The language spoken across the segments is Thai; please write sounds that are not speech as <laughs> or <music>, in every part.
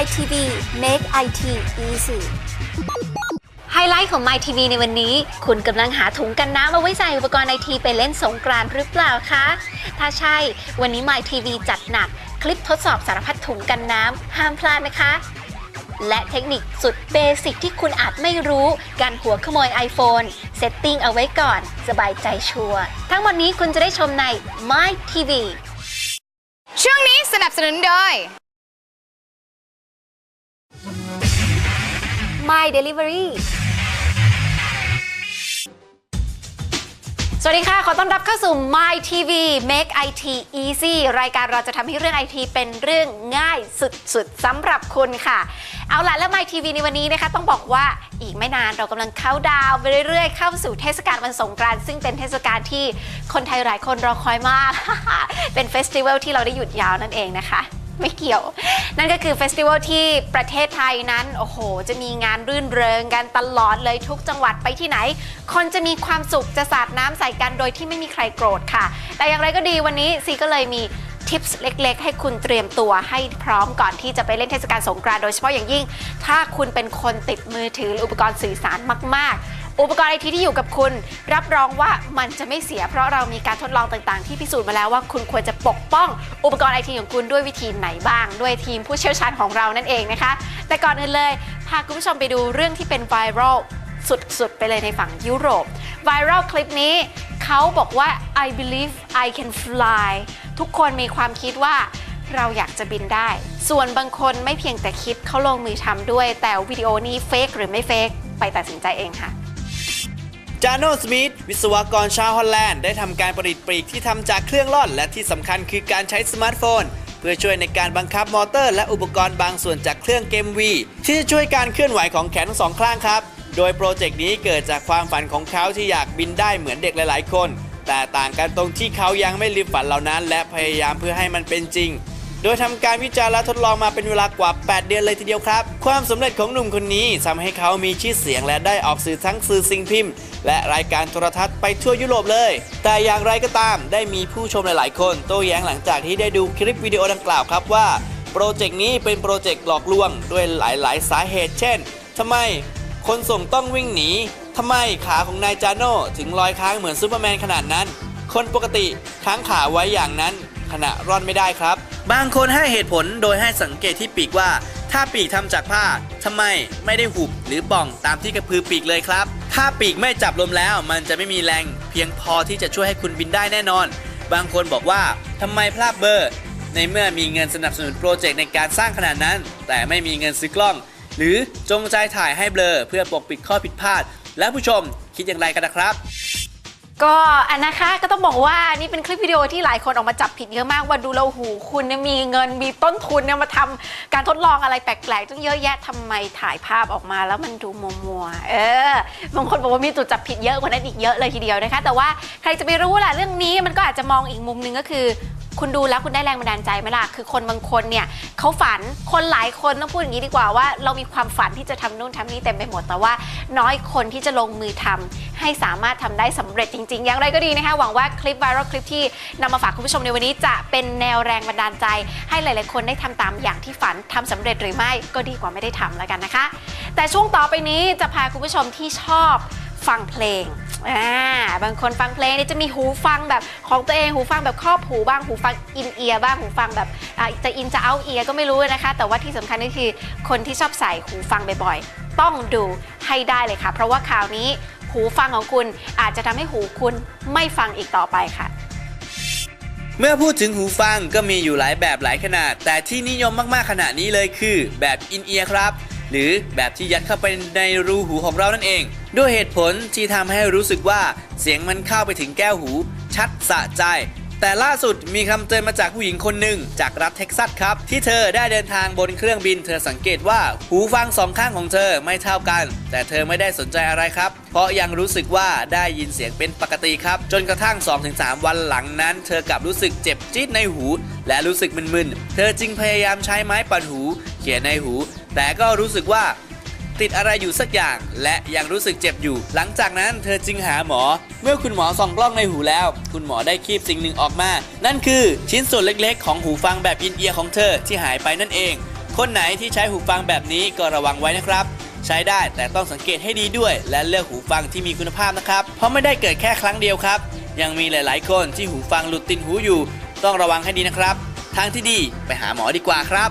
My TV Make IT Easy ไฮไลท์ของ My TV ในวันนี้ คุณกำลังหาถุงกันน้ำเอาไว้ใส่อุปกรณ์ไอทีไปเล่นสงกรานต์หรือเปล่าคะ ถ้าใช่ วันนี้ My TV จัดหนัก คลิปทดสอบสารพัดถุงกันน้ำ ห้ามพลาดนะคะ และเทคนิคสุดเบสิกที่คุณอาจไม่รู้ การหัวขโมย iPhone เซตติ้งเอาไว้ก่อน สบายใจชัวร์ทั้งหมดนี้คุณจะได้ชมใน My TV ช่วงนี้สนับสนุนโดย My Delivery สวัสดีค่ะ ขอต้อนรับเข้าสู่ My TV Make IT Easy รายการเราจะทำให้เรื่อง IT เป็นเรื่องง่ายสุดๆสำหรับคุณค่ะ เอาล่ะและ My TV ในวันนี้นะคะ ต้องบอกว่าอีกไม่นานเรากำลังเข้าดาวไปเรื่อยๆ เข้าสู่เทศกาลวันสงกรานต์ซึ่งเป็นเทศกาลที่คนไทยหลายคนรอคอยมาก เป็นเฟสติวัลที่เราได้หยุดยาวนั่นเองนะคะ ไม่เกี่ยว นั่นก็คือเฟสติวัลที่ประเทศไทยนั้น โอ้โห จะมีงานรื่นเริงกันตลอดเลยทุกจังหวัดไปที่ไหน คนจะมีความสุขจะสาดน้ำใส่กันโดยที่ไม่มีใครโกรธค่ะ แต่อย่างไรก็ดีวันนี้ซีก็เลยมีทิปส์เล็กๆ ให้คุณเตรียมตัวให้พร้อมก่อนที่จะไปเล่นเทศกาลสงกรานต์โดยเฉพาะอย่างยิ่ง ถ้าคุณเป็นคนติดมือถือหรืออุปกรณ์สื่อสารมาก ๆ อุปกรณ์ไอทีที่อยู่กับคุณ รับรองว่ามันจะไม่เสีย เพราะเรามีการทดลองต่างๆ ที่พิสูจน์มาแล้วว่าคุณควรจะปกป้อง อุปกรณ์ไอทีของคุณด้วยวิธีไหนบ้าง ด้วยทีมผู้เชี่ยวชาญของเรานั่นเองนะคะ แต่ก่อนอื่นเลยพาคุณผู้ชมไปดูเรื่องที่เป็นไวรัลสุดๆ ไปเลยในฝั่งยุโรปไวรัลคลิปนี้เขาบอกว่า I believe I can fly ทุกคนมีความคิดว่าเราอยากจะบินได้ ส่วนบางคนไม่เพียงแต่คิดเขาลงมือทำด้วย แต่วิดีโอนี้เฟกหรือไม่เฟกไปตัดสินใจเองค่ะ จาโนสมิธวิศวกรชาวฮอลแลนด์ได้ทำการประดิษฐ์ปีกที่ทำจากเครื่องร่อน และที่สำคัญคือการใช้สมาร์ทโฟน เพื่อช่วยในการบังคับมอเตอร์ และอุปกรณ์บางส่วนจากเครื่องเกมวีที่จะช่วยการเคลื่อนไหวของแขนทั้งสองข้างครับ โดยโปรเจกต์นี้เกิดจากความฝันของเขาที่อยากบินได้เหมือนเด็กหลาย ๆ คน แต่ต่างกันตรงที่เขายังไม่ลืมฝันเหล่านั้น และพยายามเพื่อให้มันเป็นจริง โดยทำการวิจัยและทดลองมาเป็นเวลากว่า 8 เดือนเลยทีเดียวครับ ความสำเร็จของหนุ่มคนนี้ทำให้เขามีชื่อเสียงและได้ออกสื่อทั้งสื่อสิ่งพิมพ์ และรายการโทรทัศน์ไปทั่วยุโรปเลย แต่อย่างไรก็ตามได้มีผู้ชมหลาย ๆ คนโต้แย้งหลังจากที่ได้ดูคลิปวิดีโอดังกล่าวครับว่าโปรเจกต์นี้เป็นโปรเจกต์หลอกลวงด้วยหลาย ๆ สาเหตุเช่นทำไมคนส่งต้องวิ่งหนีทำไมขาของนายจาโน่ถึงลอยค้างเหมือนซูเปอร์แมนขนาดนั้น คนปกติค้างขาไว้อย่างนั้นขณะร่อนไม่ได้ครับ บางคนให้เหตุผลโดยให้สังเกตที่ปีกว่า ถ้าปีกทำจากผ้าทำไมไม่ได้หุบหรือป่องตามที่กระพือปีกเลยครับ ถ้าปีกไม่จับลมแล้ว มันจะไม่มีแรง เพียงพอที่จะช่วยให้คุณบินได้แน่นอน บางคนบอกว่าทำไมพลาดเบอร์ ในเมื่อมีเงินสนับสนุนโปรเจกต์ในการสร้างขนาดนั้น แต่ไม่มีเงินซื้อกล้อง หรือจงใจถ่ายให้เบลอเพื่อปกปิดข้อผิดพลาด และผู้ชมคิดอย่างไรกันนะครับ ก็อันนะคะก็ต้องบอกว่านี่เป็นคลิปวิดีโอที่หลายคนออกมาจับผิดเยอะมากว่าดูแล้วหูคุณเนี่ยมีเงินมีต้นทุนเนี่ยมาทำการทดลองอะไรแปลกๆตั้งเยอะแยะทำไมถ่ายภาพออกมาแล้วมันดูมัวๆเออบางคนบอกว่ามีจุดจับผิดเยอะกว่านั้นอีกเยอะเลยทีเดียวนะคะ แต่ว่าใครจะไปรู้ล่ะเรื่องนี้มันก็อาจจะมองอีกมุมหนึงก็คือ คุณดูแล้วคุณได้แรงบันดาลใจไหมล่ะ คือคนบางคนเนี่ยเขาฝัน คนหลายคนต้องพูดอย่างนี้ดีกว่าว่า เรามีความฝันที่จะทำนู่นทำนี่เต็มไปหมด แต่ว่าน้อยคนที่จะลงมือทำให้สามารถทำได้สำเร็จจริง ๆ อย่างไรก็ดีนะคะ หวังว่าคลิปไวรัลคลิปที่นำมาฝากคุณผู้ชมในวันนี้ จะเป็นแนวแรงบันดาลใจ ให้หลาย ๆ คนได้ทำตามอย่างที่ฝันทำสำเร็จหรือไม่ก็ดีกว่าไม่ได้ทำแล้วกันนะคะ แต่ช่วงต่อไปนี้จะพาคุณผู้ชมที่ชอบ ฟังเพลงอ่าบางคนฟังเพลงนี่จะมีหูฟังแบบของตัวเองหูฟังแบบครอบหูบ้างหูฟังอินเอียร์บ้างหูฟังแบบจะอินจะเอาเอียก็ไม่รู้นะคะ แต่ว่าที่สำคัญก็คือคนที่ชอบใส่หูฟังบ่อยๆ ต้องดูให้ได้เลยค่ะ เพราะว่าข่าวนี้หูฟังของคุณอาจจะทำให้หูคุณไม่ฟังอีกต่อไปค่ะเมื่อพูดถึงหูฟังก็มีอยู่หลายแบบหลายขนาด แต่ที่นิยมมากๆขณะนี้เลยคือแบบอินเอียร์ครับ หรือแบบที่ยัดเข้าไปในรูหูของเรานั่นเอง ด้วยเหตุผลที่ทำให้รู้สึกว่าเสียงมันเข้าไปถึงแก้วหู ชัดสะใจ แต่ล่าสุดมีคำเตือนมาจากผู้หญิงคนหนึ่งจากรัฐเท็กซัสครับ ที่เธอได้เดินทางบนเครื่องบิน เธอสังเกตว่าหูฟังสองข้างของเธอไม่เท่ากัน แต่เธอไม่ได้สนใจอะไรครับ เพราะยังรู้สึกว่าได้ยินเสียงเป็นปกติครับ จนกระทั่ง 2-3 วันหลังนั้น เธอกลับรู้สึกเจ็บจี๊ดในหู และรู้สึกมึนๆ เธอจึงพยายามใช้ไม้ปั่นหู เขี่ยในหู แต่ก็รู้สึกว่า ติดอะไรอยู่สักอย่าง และยังรู้สึกเจ็บอยู่ หลังจากนั้นเธอจึงหาหมอ เมื่อคุณหมอส่องกล้องในหูแล้ว คุณหมอได้คีบสิ่งหนึ่งออกมา นั่นคือชิ้นส่วนเล็กๆ ของหูฟังแบบอินเอียร์ของเธอที่หายไปนั่นเอง คนไหนที่ใช้หูฟังแบบนี้ก็ระวังไว้นะครับใช้ได้แต่ต้องสังเกตให้ดีด้วย และเลือกหูฟังที่มีคุณภาพนะครับ เพราะไม่ได้เกิดแค่ครั้งเดียวครับ ยังมีหลาย ๆ คนที่หูฟังหลุดติดหูอยู่ ต้องระวังให้ดีนะครับ ทางที่ดีไปหาหมอดีกว่าครับ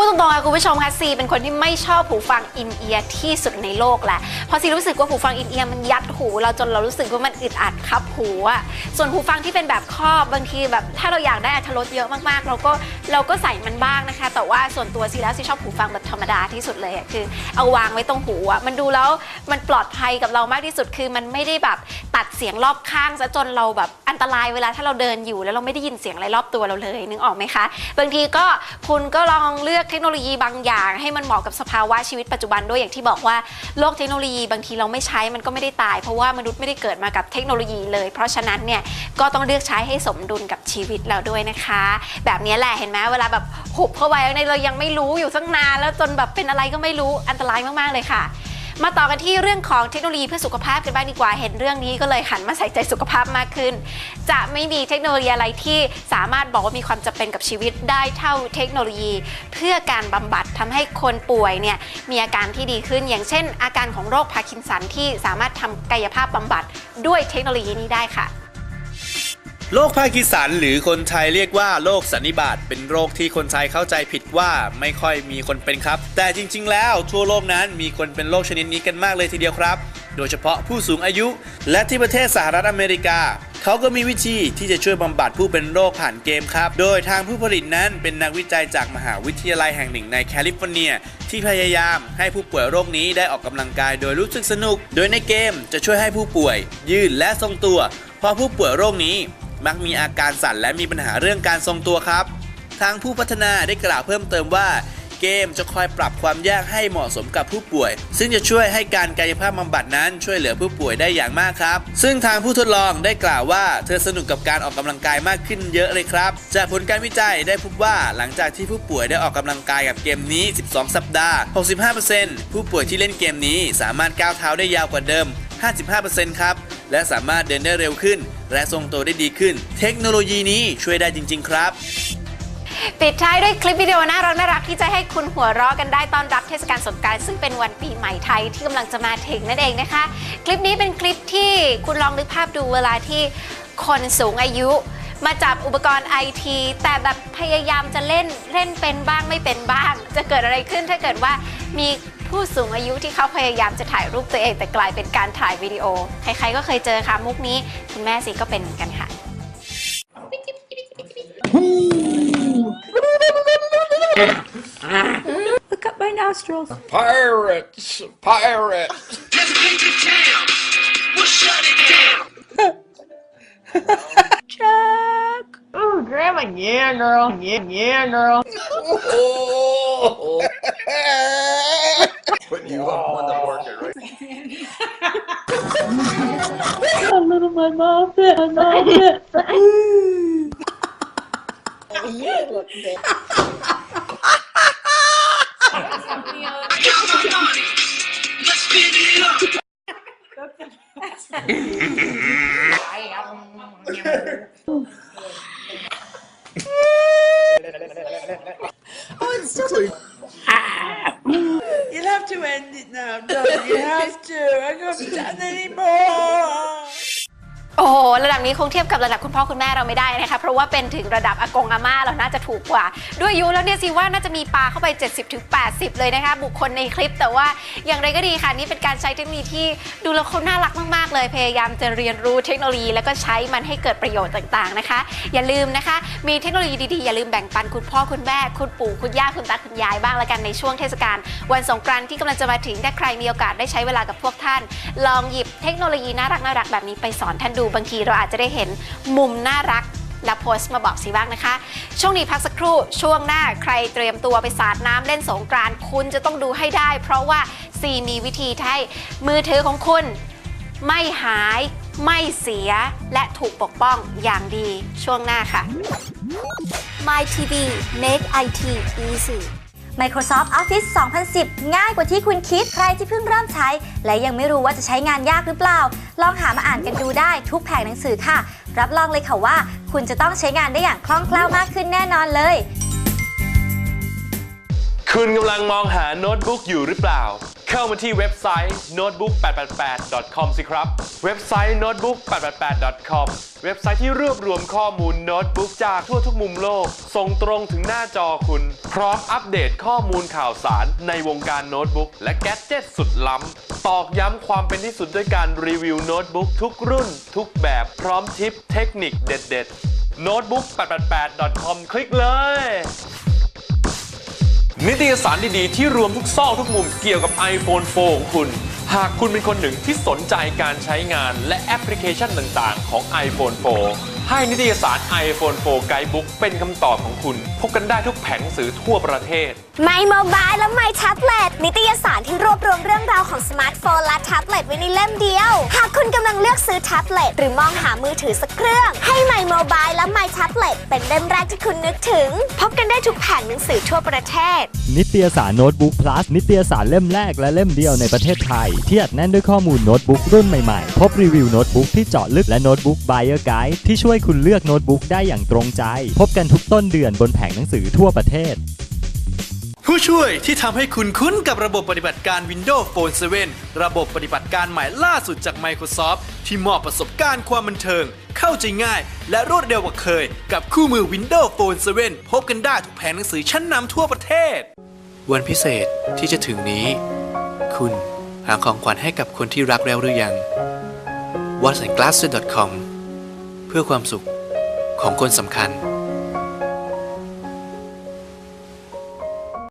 พูดตรงๆค่ะคุณผู้ชมค่ะซีเป็นคนที่ไม่ชอบหูฟังอินเอียร์ที่สุดในโลกแหละเพราะซีรู้สึกว่าหูฟังอินเอียร์มันยัดหู เราจนเรารู้สึกว่ามันอึดอัดครับหูอะส่วนหูฟังที่เป็นแบบครอบบางทีแบบ ถ้าเราอยากได้อรรถรสเยอะมากๆ เราก็เราก็ใส่มันบ้างนะคะ แต่ว่าส่วนตัวซีแล้วซีชอบหูฟังแบบธรรมดาที่สุดเลยอะคือ เอาวางไว้ตรงหูอะมันดูแล้วมันปลอดภัยกับเรามากที่สุดคือมันไม่ได้แบบตัดเสียงรอบข้างซะจนเราแบบอันตรายเวลาถ้าเราเดินอยู่แล้วเราไม่ได้ยินเสียงอะไรรอบตัวเราเลยนึกออกไหมคะ บางทีก็คุณก็ลองเลือกเทคโนโลยีบางอย่าง ให้มันเหมาะกับสภาวะชีวิตปัจจุบันด้วยอย่างที่บอกว่าโลกเทคโนโลยีบางทีเราไม่ใช้มันก็ไม่ได้ตาย เพราะว่ามนุษย์ไม่ได้เกิดมากับเทคโนโลยีเลย เพราะฉะนั้นเนี่ยก็ต้องเลือกใช้ให้สมดุลกับชีวิตเราด้วยนะคะ แบบนี้แหละเห็นไหมเวลาแบบหุบเข้าไปในเรายังไม่รู้อยู่ตั้งนานแล้วจนแบบเป็นอะไรก็ไม่รู้อันตรายมากๆเลยค่ะ มาต่อกันที่เรื่องของเทคโนโลยีเพื่อสุขภาพกันบ้างดีกว่า เห็นเรื่องนี้ก็เลยหันมาใส่ใจสุขภาพมากขึ้น จะไม่มีเทคโนโลยีอะไรที่สามารถบอกว่ามีความจำเป็นกับชีวิตได้เท่าเทคโนโลยี เพื่อการบำบัดทำให้คนป่วยเนี่ยมีอาการที่ดีขึ้น อย่างเช่น อาการของโรคพาร์กินสันที่สามารถทำกายภาพบำบัดด้วยเทคโนโลยีนี้ได้ค่ะ โรคพาร์กินสันหรือคนไทยเรียกว่าโรคสันนิบาตเป็นโรคที่คนไทยเข้าใจผิดว่าไม่ค่อยมีคนเป็นครับ แต่จริง ๆ แล้วทั่วโลกนั้นมีคนเป็นโรคชนิดนี้กันมากเลยทีเดียวครับ โดยเฉพาะผู้สูงอายุ และที่ประเทศสหรัฐอเมริกา เขาก็มีวิธีที่จะช่วยบำบัดผู้เป็นโรคผ่านเกมครับ โดยทางผู้ผลิตนั้นเป็นนักวิจัยจากมหาวิทยาลัยแห่งหนึ่งในแคลิฟอร์เนียที่พยายามให้ผู้ป่วยโรคนี้ได้ออกกำลังกายโดยรู้สึกสนุก โดยในเกมจะช่วยให้ผู้ป่วย ยืดและทรงตัวพราะผู้ป่วยโรคนี้ มักมีอาการสั่นและมีปัญหาเรื่องการทรงตัวครับ ทางผู้พัฒนาได้กล่าวเพิ่มเติมว่า เกมจะคอยปรับความยากให้เหมาะสมกับผู้ป่วย ซึ่งจะช่วยให้การกายภาพบำบัดนั้นช่วยเหลือผู้ป่วยได้อย่างมากครับ ซึ่งทางผู้ทดลองได้กล่าวว่า เธอสนุกกับการออกกำลังกายมากขึ้นเยอะเลยครับ จากผลการวิจัยได้พบว่าหลังจากที่ผู้ป่วยได้ออกกำลังกายกับเกมนี้ 12 สัปดาห์ 65%ผู้ป่วยที่เล่นเกมนี้สามารถก้าวเท้าได้ยาวกว่าเดิม 55%ครับและสามารถเดินได้เร็วขึ้น และทรงตัวได้ดีขึ้น เทคโนโลยีนี้ช่วยได้จริง ๆ ครับ ปิดท้ายด้วยคลิปวิดีโอน่ารักน่ารักที่จะให้คุณหัวเราะกันได้ต้อนรับเทศกาลสงกรานต์ซึ่งเป็นวันปีใหม่ไทยที่กำลังจะมาถึงนั่นเองนะคะ คลิปนี้เป็นคลิปที่คุณลองนึกภาพดูเวลาที่คนสูงอายุมาจับอุปกรณ์ไอทีแต่แบบพยายามจะเล่นเล่นเป็นบ้างไม่เป็นบ้าง จะเกิดอะไรขึ้นถ้าเกิดว่ามี ผู้สูงอายุที่เขาพยายามจะถ่ายรูปตัวเองแต่กลายเป็นการถ่ายวิดีโอ ใครๆก็เคยเจอค่ะมุกนี้ คุณแม่สิก็เป็นเหมือนกันค่ะ Look up my nostrils. Pirates! Pirates! Just came to town. We'll shut it down. Jack. Oh, Grandma, yeah, girl. Yeah, yeah, girl. Oh! Putting you up on the market, right? <laughs> A little my mom fit. My mom fit. I got my money. Let's spin it up. You'll have to now, darling. You have to. I can't stand <laughs> anymore. โอ้โหระดับนี้คงเทียบกับระดับคุณพ่อคุณแม่เราไม่ได้นะคะเพราะว่าเป็นถึงระดับอากงอาม่าเราน่าจะถูกกว่า ด้วยอายุแล้วเนี่ยสิว่าน่าจะมีปลาเข้าไป 70-80 เลยนะคะบุคคลในคลิปแต่ว่าอย่างไรก็ดีค่ะนี่เป็นการใช้เทคโนโลยีที่ดูแล้วเขาน่ารักมากๆเลยพยายามจะเรียนรู้เทคโนโลยี แล้วก็ใช้มันให้เกิดประโยชน์ต่างๆนะคะ อย่าลืมนะคะ มีเทคโนโลยีดีๆอย่าลืมแบ่งปันคุณพ่อคุณแม่คุณปู่คุณย่าคุณตาคุณยายบ้างละกันในช่วงเทศกาลวันสงกรานต์ที่กำลังจะมาถึงถ้าใครมีโอกาสได้ใช้เวลากับพวกท่าน ลองหยิบเทคโนโลยีน่ารักน่ารักๆแบบนี้ไปสอนท่านดูบางทีเราอาจจะได้เห็นมุมน่ารักและโพสต์มาบอกสิบ้างนะคะ ช่วงนี้พักสักครู่ช่วงหน้าใครเตรียมตัวไปสาดน้ำเล่นสงกรานต์คุณจะต้องดูให้ได้ เพราะว่าซีมีวิธีให้มือถือของคุณ ไม่หายไม่เสีย และถูกปกป้องอย่างดีช่วงหน้าค่ะ My TV Make IT Easy Microsoft Office 2010 ง่ายกว่าที่คุณคิด ใครที่เพิ่งเริ่มใช้ และยังไม่รู้ว่าจะใช้งานยากหรือเปล่า ลองหามาอ่านกันดูได้ทุกแผงหนังสือค่ะ รับรองเลยค่ะว่า คุณจะต้องใช้งานได้อย่างคล่องแคล่วมากขึ้นแน่นอนเลย คุณกำลังมองหาโน้ตบุ๊กอยู่หรือเปล่า เข้ามาที่เว็บไซต์ notebook888.com สิครับ เว็บไซต์ notebook888.com เว็บไซต์ที่รวบรวมข้อมูลโน้ตบุ๊กจากทั่วทุกมุมโลก ส่งตรงถึงหน้าจอคุณ พร้อมอัปเดตข้อมูลข่าวสารในวงการโน้ตบุ๊กและแกดเจิตสุดล้ำ ตอกย้ำความเป็นที่สุดด้วยการรีวิวโน้ตบุ๊กทุกรุ่น ทุกแบบพร้อมทิปเทคนิคเด็ดๆ notebook888.com คลิกเลย นิตยสารดีๆ ที่รวมทุกซอกทุกมุมเกี่ยวกับ iPhone 4 ของคุณ หากคุณเป็นคนหนึ่งที่สนใจการใช้งานและแอปพลิเคชันต่างๆ ของ iPhone 4 ให้นิตยสาร iPhone 4 Guidebook เป็นคำตอบของคุณ พบกันได้ทุกแผงหนังสือทั่วประเทศ My Mobile และ My Tablet นิตยสารที่รวบรวมเรื่องราวของสมาร์ทโฟนและแท็บเล็ตไว้ในเล่มเดียว หากคุณกำลังเลือกซื้อแท็บเล็ตหรือมองหามือถือสักเครื่อง ให้ My Mobile และ My Tablet เป็นเล่มแรกที่คุณนึกถึง พบกันได้ทุกแผงหนังสือทั่วประเทศ นิตยสารโน้ตบุ๊ก plus นิตยสารเล่มแรกและเล่มเดียวในประเทศไทยที่อัดแน่นด้วยข้อมูลโน้ตบุ๊กรุ่นใหม่ๆ พบรีวิวโน้ตบุ๊กที่เจาะลึกและโน้ตบุ๊ก buyer guide ที่ช่วยคุณเลือกโน้ตบุ๊กได้อย่างตรงใจ พบกันทุกต้นเดือนบนแผงหนังสือทั่วประเทศ ผู้ช่วยที่ทำให้คุณคุ้นกับระบบปฏิบัติการ Windows Phone 7 ระบบปฏิบัติการใหม่ล่าสุดจาก Microsoft ที่มอบประสบการณ์ความบันเทิง เข้าใจง่าย และรวดเร็วกว่าเคย กับคู่มือ Windows Phone 7 พบกันได้ทุกแผงหนังสือชั้นนำทั่วประเทศ วันพิเศษที่จะถึงนี้ คุณหาของขวัญให้กับคนที่รักแล้วหรือยัง w a t s a n d g l a s s c o m เพื่อความสุขของคนสำคัญ